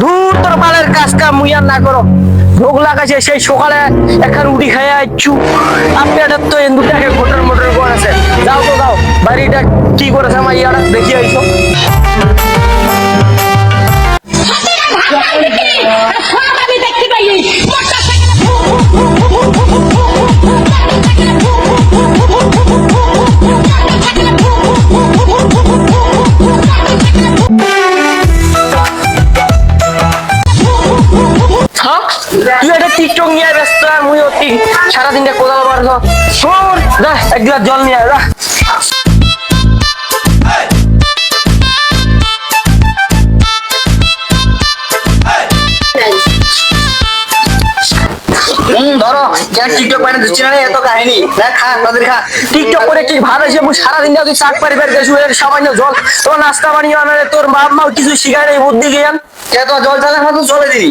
দূর তোর বালের কাজ কাম মুই না করো। ভোগ লাগাছে সেই সকালে একটা রুটি খাইয়া আইছু আপনি এটা তো এন্দুটাকে মোটর মোটর করেছে যাও তো যাও, বাড়িটা কি করেছে আমার ইয়ারা, দেখি আইছো তুই একটা টিকটক নিয়ে ব্যস্ত আর মুই অতি সারাদিনটা কোদাল মারছ শোন যা এক গ্লাস জল নিয়ে যা। ধরো কেন টিকটক বানিয়ে দিচ্ছি না এত কাহিনী। দেখ খা তাদের খা। টিকটক করে কি ভালো হয়েছে? মুই সারাদিন তুই চাক পারি বের গেছু সামান্য জল। তোর নাস্তা বানিয়ে আনারে তোর বাপ মা কিছু শিখায় নাই বুদ্ধি জ্ঞান। কে তো জল চালে মতো চলে দিবি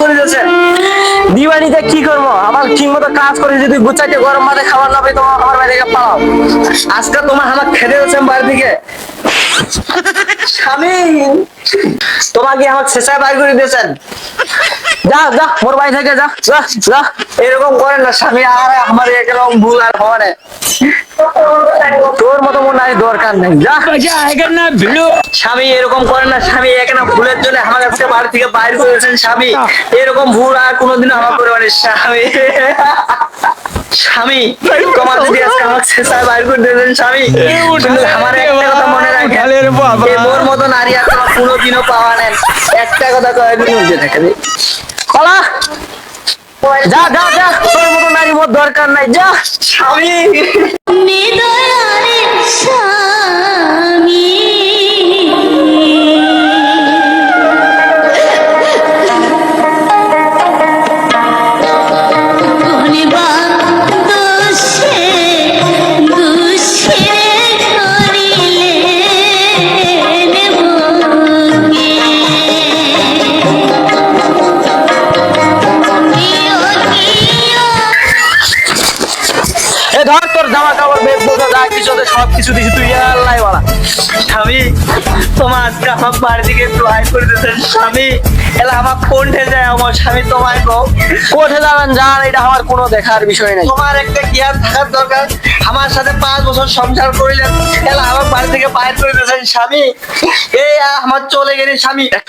করে কি করব? আমার ঠিক মতো কাজ করে যদি গুচাইতে গরম ভাতে খাবার না পাই, তোমার আমার বাড়ি পাও আজকে তোমার আমার খেতে হচ্ছে বাড়ি দিকে। স্বামী, তোমাকে আমার শেষায় বাইর করে দিয়েছেন। যা যা, মোর বাড়ি থেকে যা যা যা। এরকম করেন না, স্বামী আর আমার এরকম ভুল আর না। তোর মতো মনে হয় দরকার নেই। যা। স্বামী এরকম করেন না, স্বামী এখানে ভুলের জন্য আমার কাছে বাড়ি থেকে বাইর করেছেন, স্বামী। এরকম ভুল আর কোনোদিন আমার পরিবারের স্বামী। স্বামী, তোমার যদি আজকে আমার শেষায় বাইর করে দিয়েছেন স্বামী আমার একটা কথা মনে রাখেন। মোর মতো নারী আর কোনোদিনও পাওয়া নেন একটা কথা কয়েকদিন উঠে থাকে। রে। যা যা যা তোর মতো নারী মোর দরকার নাই যা স্বামী ধর তোর জামা কাপড় বেগ বোঝা যা কিছু সব কিছু দিছি তুই আল্লাহ বাড়া স্বামী তোমার আজকে আমার বাড়ি থেকে ড্রাইভ করে দিতেন। স্বামী এলা আমার কোনঠে যায় আমার স্বামী তোমায় গো। কোঠে যাবেন যান এটা আমার কোনো দেখার বিষয় নাই। তোমার একটা জ্ঞান থাকার দরকার আমার সাথে পাঁচ বছর সংসার করিলেন এলা আমার বাড়ি থেকে বাইর করে দিতেছেন স্বামী। এই আমার চলে গেলে স্বামী। একটা